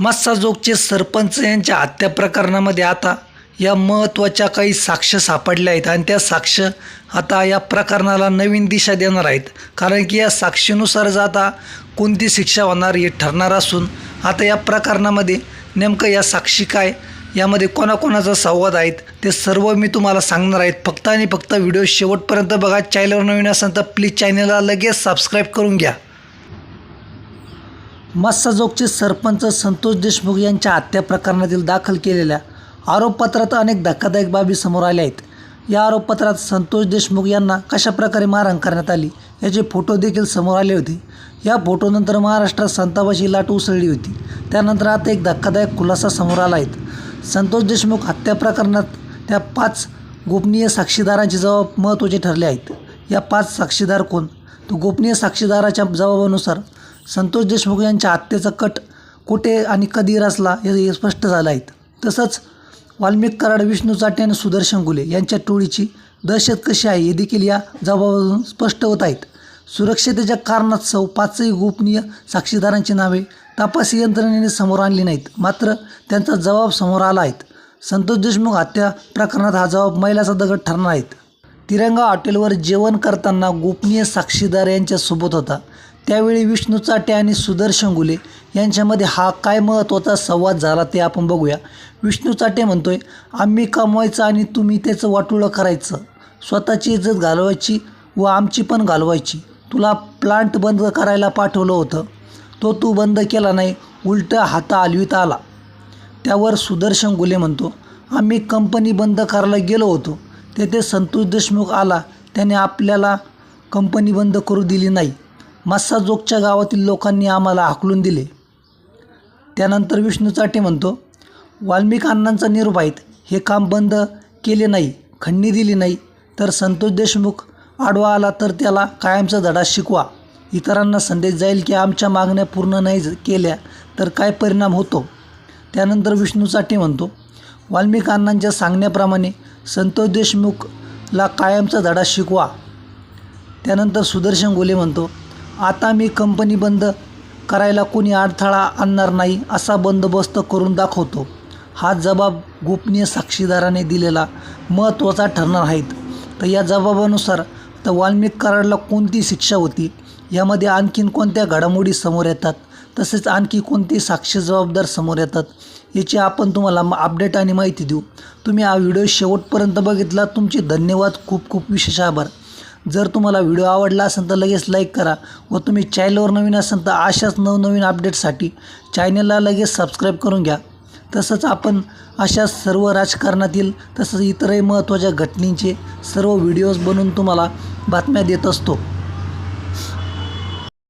मस्साजोगचे सरपंच यांच्या हत्या प्रकरणामध्ये आता या महत्त्वाच्या काही साक्ष सापडल्या आहेत आणि त्या साक्ष आता या प्रकरणाला नवीन दिशा देणार आहेत. कारण की या साक्षीनुसारच आता कोणती शिक्षा होणार हे ठरणार असून आता या प्रकरणामध्ये नेमकं या साक्षी काय यामध्ये कोणाकोणाचा संवाद आहेत ते सर्व मी तुम्हाला सांगणार आहेत. फक्त आणि फक्त व्हिडिओ शेवटपर्यंत बघा. चॅनलवर नवीन असेल तर प्लीज चॅनलला लगेच सबस्क्राईब करून घ्या. मस्साजोगचे सरपंच संतोष देशमुख यांच्या हत्या प्रकरणातील दाखल केलेल्या आरोपपत्रात अनेक धक्कादायक बाबी समोर आल्या आहेत. या आरोपपत्रात संतोष देशमुख यांना कशाप्रकारे मारहाण करण्यात आली याचे फोटो देखील समोर आले होते. या फोटोनंतर महाराष्ट्रात संतापाची लाट उसळली होती. त्यानंतर आता एक धक्कादायक खुलासा समोर आला आहे. संतोष देशमुख हत्या प्रकरणात त्या पाच गोपनीय साक्षीदारांचे जबाब महत्त्वाचे ठरले आहेत. या पाच साक्षीदार कोण? तो गोपनीय साक्षीदाराच्या जबाबानुसार संतोष देशमुख यांच्या हत्येचा कट कुठे आणि कधी रचला हे स्पष्ट झालं आहे. तसंच वाल्मिक कराड विष्णू चाटे आणि सुदर्शन गुले यांच्या टोळीची दहशत कशी आहे हे देखील या जबाबावरून स्पष्ट होत आहेत. सुरक्षतेच्या कारणास्तव पाचही गोपनीय साक्षीदारांची नावे तपास यंत्रणेने समोर आणली नाहीत. मात्र त्यांचा जबाब समोर आला आहेत संतोष देशमुख हत्या प्रकरणात हा जबाब महिलाचा दगड ठरणार आहेत. तिरंगा हॉटेलवर जेवण करताना गोपनीय साक्षीदार यांच्यासोबत होता. त्यावेळी विष्णू चाटे आणि सुदर्शन गुले यांच्यामध्ये हा काय महत्त्वाचा संवाद झाला ते आपण बघूया. विष्णू चाटे म्हणतोय आम्ही कमवायचं आणि तुम्ही त्याचं वाटुळं करायचं. स्वतःची इज्जत घालवायची व आमची पण घालवायची. तुला प्लांट बंद करायला पाठवलं होतं. तो तू बंद केला नाही उलटं हाता आलवीत आला. त्यावर सुदर्शन गुले म्हणतो आम्ही कंपनी बंद करायला गेलो होतो. तेथे संतोष देशमुख आला. त्याने आपल्याला कंपनी बंद करू दिली नाही. मस्साजोगच्या गावातील लोकांनी आम्हाला हाकलून दिले. त्यानंतर विष्णू चाटे म्हणतो वाल्मिक अण्णांचा निरोप हे काम बंद केले नाही खंडणी दिली नाही. तर संतोष देशमुख आडवा आला तर त्याला कायमचा धडा शिकवा. इतरांना संदेश जाईल की आमच्या मागण्या पूर्ण नाही केल्या तर काय परिणाम होतो? त्यानंतर विष्णू चाटे म्हणतो वाल्मिक अण्णांच्या सांगण्याप्रमाणे संतोष देशमुखला कायमचा धडा शिकवा. त्यानंतर सुदर्शन गोले म्हणतो आता मी कंपनी बंद करायला कोणी अडथळा आणणार नाही असा बंदोबस्त करून दाखवतो. हा जबाब गोपनीय साक्षीदाराने दिलेला महत्त्वाचा ठरणार आहेत. तर या जबाबानुसार तर वाल्मिक कराडला कोणती शिक्षा होती? यामध्ये आणखीन कोणत्या घडामोडी समोर येतात? तसेच आणखी कोणते साक्षी जबाबदार समोर येतात? याची आपण तुम्हाला अपडेट आणि माहिती देऊ. तुम्ही हा व्हिडिओ शेवटपर्यंत बघितला. तुमचे धन्यवाद. खूप खूप विशेष आभार. जर तुम्हाला व्हिडिओ आवडला असेल तर लगेच लाईक करा व तुम्ही चॅनलवर नवीन असाल तर अशाच नवनवीन अपडेटसाठी चॅनलला लगेच सबस्क्राईब करून घ्या. तसंच आपण अशा सर्व राजकारणातील तसंच इतरही महत्त्वाच्या घटनेचे सर्व व्हिडिओज बनवून तुम्हाला बातम्या देत असतो.